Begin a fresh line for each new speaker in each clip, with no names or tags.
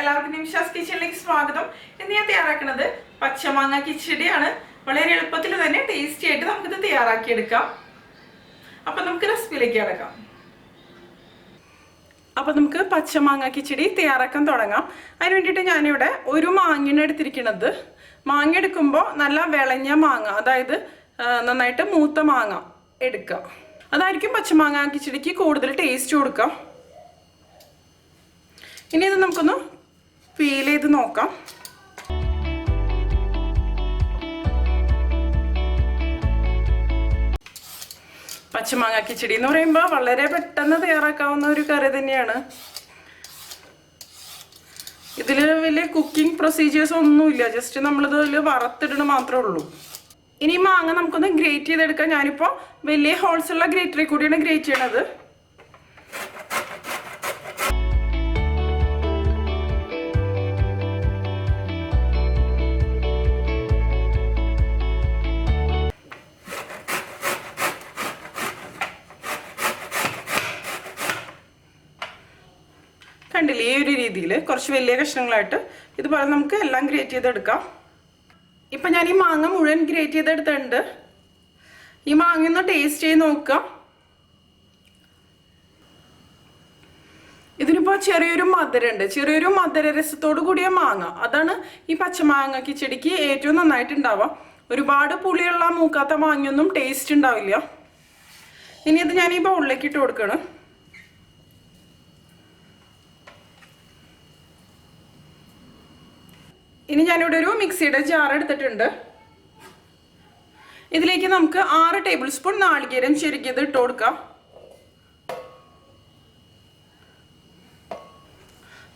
എല്ലാവർക്കും നിമിഷാസ് കിച്ചണിലേക്ക് സ്വാഗതം. ഇന്ന് ഞാൻ തയ്യാറാക്കുന്നത് പച്ചമാങ്ങ കിച്ചടിയാണ്. വളരെ എളുപ്പത്തിൽ തന്നെ ടേസ്റ്റി ആയിട്ട് നമുക്കിത് തയ്യാറാക്കിയെടുക്കാം. അപ്പൊ നമുക്ക് റെസിപ്പിയിലേക്ക് കിടക്കാം. അപ്പൊ നമുക്ക് പച്ചമാങ്ങ കിച്ചടി തയ്യാറാക്കാൻ തുടങ്ങാം. അതിന് വേണ്ടിയിട്ട് ഞാനിവിടെ ഒരു മാങ്ങയാണ് എടുത്തിരിക്കുന്നത്. മാങ്ങ എടുക്കുമ്പോൾ നല്ല വിളഞ്ഞ മാങ്ങ അതായത് നന്നായിട്ട് മൂത്ത മാങ്ങ എടുക്കുക. അതായിരിക്കും പച്ചമാങ്ങ കിച്ചടിക്ക് കൂടുതൽ ടേസ്റ്റ് കൊടുക്കുക. ഇനി ഇത് നമുക്കൊന്ന് ഫീൽ ചെയ്ത് നോക്കാം. പച്ചമാങ്ങ കിച്ചടി എന്ന് പറയുമ്പോൾ വളരെ പെട്ടെന്ന് തയ്യാറാക്കാവുന്ന ഒരു കറി തന്നെയാണ്. ഇതിൽ വലിയ കുക്കിംഗ് പ്രൊസീജിയേഴ്സ് ഒന്നുമില്ല ജസ്റ്റ് നമ്മളിത് ഇതിൽ വറുത്തിടണ മാത്രമേ ഉള്ളൂ. ഇനി മാങ്ങ നമുക്കൊന്ന് ഗ്രേറ്റ് ചെയ്തെടുക്കാം. ഞാനിപ്പോൾ വലിയ ഹോൾസുള്ള ഗ്രേറ്ററിൽ കൂടിയാണ് ഗ്രേറ്റ് ചെയ്യണത്. കുറച്ച് വലിയ കഷ്ണങ്ങളായിട്ട് ഇതുപോലെ നമുക്ക് എല്ലാം ഗ്രേറ്റ് ചെയ്തെടുക്കാം. ഇപ്പം ഞാൻ ഈ മാങ്ങ മുഴുവൻ ഗ്രേറ്റ് ചെയ്തെടുത്തിട്ടുണ്ട്. ഈ മാങ്ങ ഒന്ന് ടേസ്റ്റ് ചെയ്ത് നോക്കാം ഇതിനിപ്പോൾ ചെറിയൊരു മധുരമുണ്ട് ചെറിയൊരു മധുര രസത്തോട് കൂടിയ മാങ്ങ. അതാണ് ഈ പച്ചമാങ്ങ കിച്ചടിക്ക് ഏറ്റവും നന്നായിട്ട് ഉണ്ടാവുക ഒരുപാട് പുളിയുള്ള മൂക്കാത്ത മാങ്ങയൊന്നും ടേസ്റ്റ് ഉണ്ടാവില്ല. ഇനി ഇത് ഞാൻ ഈ ബൗളിലേക്ക് ഇട്ട് കൊടുക്കണം. ഇനി ഞാനിവിടെ ഒരു മിക്സിയുടെ ജാർ എടുത്തിട്ടുണ്ട്. ഇതിലേക്ക് നമുക്ക് ആറ് ടേബിൾ സ്പൂൺ നാളികേരം ചെരുക്കിയത് ഇട്ട് കൊടുക്കാം.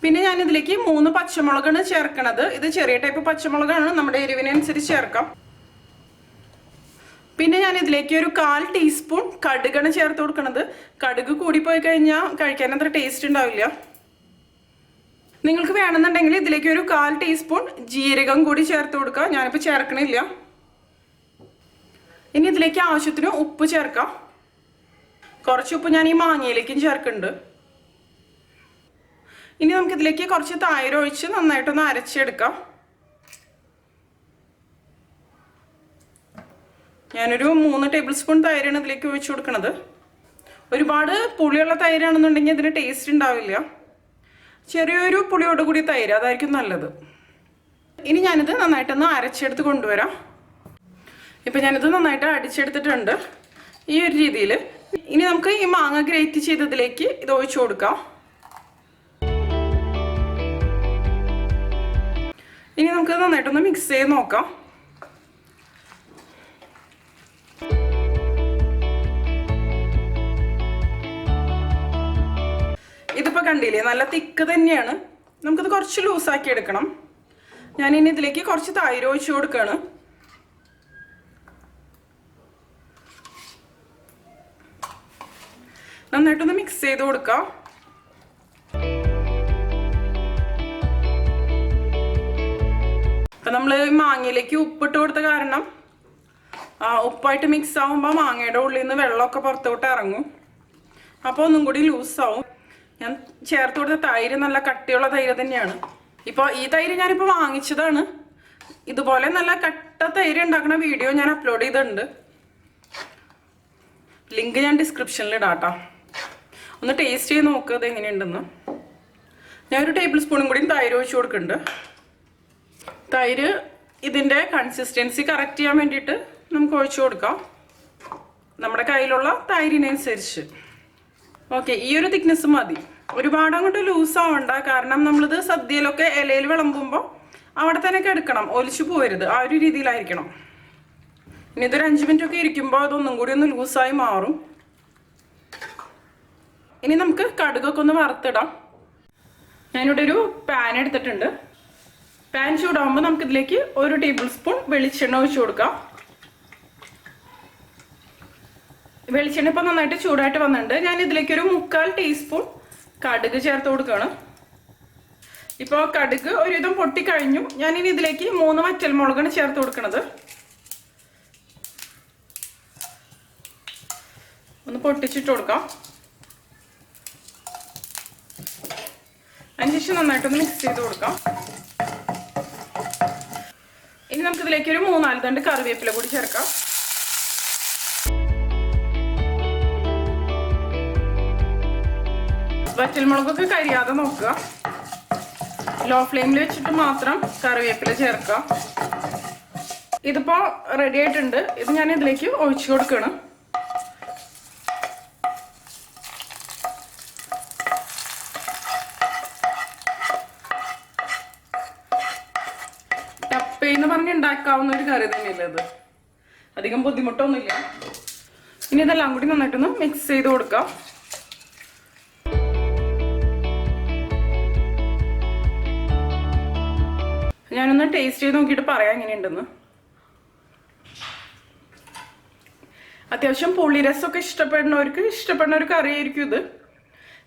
പിന്നെ ഞാൻ ഇതിലേക്ക് മൂന്ന് പച്ചമുളകാണ് ചേർക്കണത്. ഇത് ചെറിയ ടൈപ്പ് പച്ചമുളകാണ്. നമ്മുടെ എരിവിനനുസരിച്ച് ചേർക്കാം. പിന്നെ ഞാൻ ഇതിലേക്ക് ഒരു കാൽ ടീസ്പൂൺ കടുകാണ് ചേർത്ത് കൊടുക്കണത്. കടുക് കൂടിപ്പോയി കഴിഞ്ഞാൽ കഴിക്കാൻ അത്ര ടേസ്റ്റ് ഉണ്ടാവില്ല. നിങ്ങൾക്ക് വേണമെന്നുണ്ടെങ്കിൽ ഇതിലേക്ക് ഒരു കാൽ ടീസ്പൂൺ ജീരകം കൂടി ചേർത്ത് കൊടുക്കുക ഞാനിപ്പോൾ ചേർക്കണില്ല. ഇനി ഇതിലേക്ക് ആവശ്യത്തിന് ഉപ്പ് ചേർക്കാം. കുറച്ച് ഉപ്പ് ഞാൻ ഈ മാങ്ങയിലേക്കും ചേർക്കുന്നുണ്ട്. ഇനി നമുക്ക് ഇതിലേക്ക് കുറച്ച് തൈര് ഒഴിച്ച് നന്നായിട്ടൊന്ന് അരച്ചെടുക്കാം. ഞാനൊരു മൂന്ന് ടേബിൾ സ്പൂൺ തൈരാണ് ഇതിലേക്ക് ഒഴിച്ചു കൊടുക്കുന്നത് ഒരുപാട് പുളിയുള്ള തൈരാണെന്നുണ്ടെങ്കിൽ ഇതിന് ടേസ്റ്റ് ഉണ്ടാവില്ല. ചെറിയൊരു പുളിയോട് കൂടി തൈര് അതായിരിക്കും നല്ലത്. ഇനി ഞാനിത് നന്നായിട്ടൊന്ന് അരച്ചെടുത്ത് കൊണ്ടുവരാം. ഇപ്പം ഞാനിത് നന്നായിട്ട് അടിച്ചെടുത്തിട്ടുണ്ട്. ഈ ഒരു രീതിയിൽ ഇനി നമുക്ക് ഈ മാങ്ങ ഗ്രേറ്റ് ചെയ്തതിലേക്ക് ഇത് ഒഴിച്ചു കൊടുക്കാം. ഇനി നമുക്ക് നന്നായിട്ടൊന്ന് മിക്സ് ചെയ്ത് നോക്കാം. കണ്ടില്ലേ? നല്ല തിക്ക് തന്നെയാണ്. നമുക്കിത് കുറച്ച് ലൂസാക്കി എടുക്കണം. ഞാനിനി ഇതിലേക്ക് കുറച്ച് തൈര് ഒഴിച്ചു കൊടുക്കുകയാണ് നന്നായിട്ടൊന്ന് മിക്സ് ചെയ്ത് കൊടുക്കാം. അപ്പം നമ്മൾ മാങ്ങയിലേക്ക് ഉപ്പിട്ട് കൊടുത്ത കാരണം ഉപ്പായിട്ട് മിക്സ് ആവുമ്പോൾ മാങ്ങയുടെ ഉള്ളിൽ നിന്ന് വെള്ളമൊക്കെ പുറത്തോട്ട് ഇറങ്ങും. അപ്പോൾ ഒന്നും കൂടി ലൂസാവും. ഞാൻ ചേർത്ത് കൊടുത്ത തൈര് നല്ല കട്ടിയുള്ള തൈര് തന്നെയാണ്. ഇപ്പോൾ ഈ തൈര് ഞാനിപ്പോൾ വാങ്ങിച്ചതാണ്. ഇതുപോലെ നല്ല കട്ട തൈര് ഉണ്ടാക്കുന്ന വീഡിയോ ഞാൻ അപ്ലോഡ് ചെയ്തിട്ടുണ്ട്. ലിങ്ക് ഞാൻ ഡിസ്ക്രിപ്ഷനിൽ ഇടാം കേട്ടോ ഒന്ന് ടേസ്റ്റ് ചെയ്ത് നോക്കുക അത് എങ്ങനെയുണ്ടെന്ന്. ഞാൻ ഒരു ടേബിൾ സ്പൂണും കൂടി തൈര് ഒഴിച്ചു കൊടുക്കുന്നുണ്ട്. തൈര് ഇതിന്റെ കൺസിസ്റ്റൻസി കറക്റ്റ് ചെയ്യാൻ വേണ്ടിയിട്ട് നമുക്ക് ഒഴിച്ചു കൊടുക്കാം. നമ്മുടെ കയ്യിലുള്ള തൈരിനനുസരിച്ച്. ഓക്കെ ഈ ഒരു തിക്നെസ് മതി. ഒരുപാട് അങ്ങോട്ട് ലൂസാവണ്ട. കാരണം നമ്മളിത് സദ്യയിലൊക്കെ ഇലയിൽ വിളമ്പുമ്പോൾ അവിടെ തന്നെ എടുക്കണം ഒലിച്ചു പോരുത് ആ ഒരു രീതിയിലായിരിക്കണം. ഇനി ഇതൊരു അഞ്ച് മിനിറ്റ് ഒക്കെ ഇരിക്കുമ്പോൾ അതൊന്നും കൂടി ഒന്ന് ലൂസായി മാറും. ഇനി നമുക്ക് കടുകൊക്കെ ഒന്ന് വറുത്തിടാം. ഞാനിവിടെ ഒരു പാൻ എടുത്തിട്ടുണ്ട്. പാൻ ചൂടാകുമ്പോൾ നമുക്ക് ഇതിലേക്ക് ഒരു ടേബിൾ സ്പൂൺ വെളിച്ചെണ്ണ ഒഴിച്ചു കൊടുക്കാം. വെളിച്ചെണ്ണ ഇപ്പം നന്നായിട്ട് ചൂടായിട്ട് വന്നിട്ടുണ്ട്. ഞാൻ ഇതിലേക്ക് ഒരു മുക്കാൽ ടീസ്പൂൺ കടുക് ചേർത്ത് കൊടുക്കണം. ഇപ്പോൾ കടുക് ഒരുവിധം പൊട്ടിക്കഴിഞ്ഞു. ഞാനിനി ഇതിലേക്ക് മൂന്ന് വറ്റൽമുളകാണ് ചേർത്ത് കൊടുക്കണത്. ഒന്ന് പൊട്ടിച്ചിട്ട് കൊടുക്കാം. അതിന് അതിനുശേഷം നന്നായിട്ടൊന്ന് മിക്സ് ചെയ്ത് കൊടുക്കാം. ഇനി നമുക്കിതിലേക്ക് ഒരു മൂന്നാൽ തണ്ട് കറിവേപ്പില കൂടി ചേർക്കാം. വറ്റൽമുളകൊക്കെ കരിയാതെ നോക്കുക. ലോ ഫ്ലെയിമിൽ വെച്ചിട്ട് മാത്രം കറിവേപ്പില ചേർക്കുക. ഇതിപ്പോ റെഡി ആയിട്ടുണ്ട്. ഇത് ഞാൻ ഇതിലേക്ക് ഒഴിച്ചു കൊടുക്കണം ടപ്പയെന്ന് പറഞ്ഞ് ഉണ്ടാക്കാവുന്ന ഒരു കറി തന്നെയല്ലേ ഇത്. അധികം ബുദ്ധിമുട്ടൊന്നുമില്ല. ഇനി ഇതെല്ലാം കൂടി നന്നായിട്ടൊന്ന് മിക്സ് ചെയ്ത് കൊടുക്കാം. ഞാനൊന്ന് ടേസ്റ്റ് ചെയ്ത് നോക്കിയിട്ട് പറയാം എങ്ങനെയുണ്ടെന്ന്. അത്യാവശ്യം പുളിരസമൊക്കെ ഇഷ്ടപ്പെടുന്നവർക്ക് ഇഷ്ടപ്പെടുന്ന ഒരു ഇത്.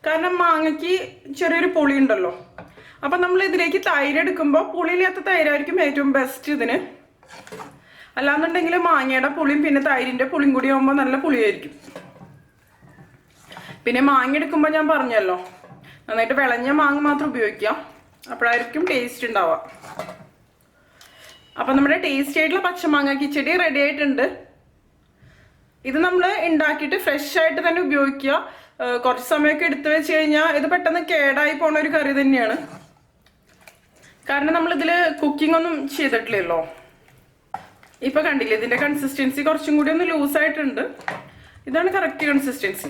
കാരണം മാങ്ങയ്ക്ക് ചെറിയൊരു പുളി ഉണ്ടല്ലോ. അപ്പം നമ്മൾ ഇതിലേക്ക് തൈര് എടുക്കുമ്പോൾ പുളിയില്ലാത്ത തൈരായിരിക്കും ഏറ്റവും ബെസ്റ്റ് ഇതിന്. അല്ലാന്നുണ്ടെങ്കിൽ മാങ്ങയുടെ പുളിയും പിന്നെ തൈരിന്റെ പുളിയും കൂടി ആകുമ്പോൾ നല്ല പുളിയായിരിക്കും. പിന്നെ മാങ്ങ എടുക്കുമ്പോൾ ഞാൻ പറഞ്ഞല്ലോ നന്നായിട്ട് വിളഞ്ഞ മാങ്ങ മാത്രം ഉപയോഗിക്കാം അപ്പോഴായിരിക്കും ടേസ്റ്റ് ഉണ്ടാവുക. അപ്പം നമ്മുടെ ടേസ്റ്റി ആയിട്ടുള്ള പച്ചമാങ്ങ കിച്ചടി റെഡി ആയിട്ടുണ്ട്. ഇത് നമ്മൾ ഉണ്ടാക്കിയിട്ട് ഫ്രഷ് ആയിട്ട് തന്നെ ഉപയോഗിക്കുക. കുറച്ച് സമയമൊക്കെ എടുത്തു വെച്ച് കഴിഞ്ഞാൽ ഇത് പെട്ടെന്ന് കേടായി പോണ ഒരു കറി തന്നെയാണ്. കാരണം നമ്മൾ ഇതിൽ കുക്കിംഗ് ഒന്നും ചെയ്തിട്ടില്ലല്ലോ. ഇപ്പൊ കണ്ടില്ലേ ഇതിന്റെ കൺസിസ്റ്റൻസി കുറച്ചും കൂടി ഒന്ന് ലൂസ് ആയിട്ടുണ്ട്. ഇതാണ് കറക്റ്റ് കൺസിസ്റ്റൻസി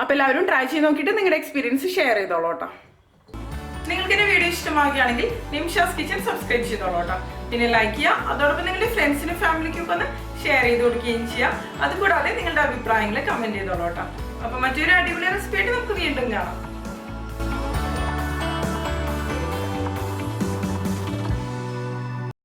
അപ്പൊ എല്ലാവരും ട്രൈ ചെയ്ത് നോക്കിയിട്ട് നിങ്ങളുടെ എക്സ്പീരിയൻസ് ഷെയർ ചെയ്തോളൂ കേട്ടോ. നിങ്ങൾക്ക് എന്റെ വീഡിയോ ഇഷ്ടമാകുകയാണെങ്കിൽ നിമിഷാസ് കിച്ചൺ സബ്സ്ക്രൈബ് ചെയ്തോളൂ കേട്ടോ. പിന്നെ ലൈക്ക് ചെയ്യുക അതോടൊപ്പം നിങ്ങളുടെ ഫ്രണ്ട്സിനും ഫാമിലിക്കും ഒന്ന് ഷെയർ ചെയ്ത് കൊടുക്കുകയും ചെയ്യുക. അതുകൂടാതെ നിങ്ങളുടെ അഭിപ്രായങ്ങൾ കമന്റ് ചെയ്തോളൂ കേട്ടോ. അപ്പൊ മറ്റൊരു അടിപൊളി റെസിപ്പി ആയിട്ട് നമുക്ക് വീണ്ടും കാണാം.